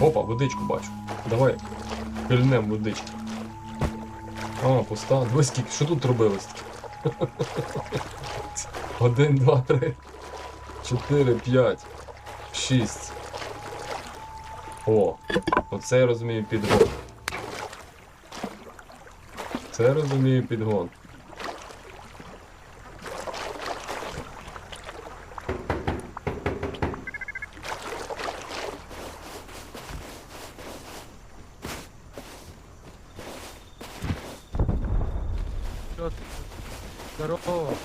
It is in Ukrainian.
Опа, водичку бачу. Давай. Пильнем водички. А, пуста. Дивись, скільки. Що тут робилось? Один, два, три. Чотири, п'ять. Шість. О, оце я розумію підгон. Це я розумію підгон. Чё ты? Здорово.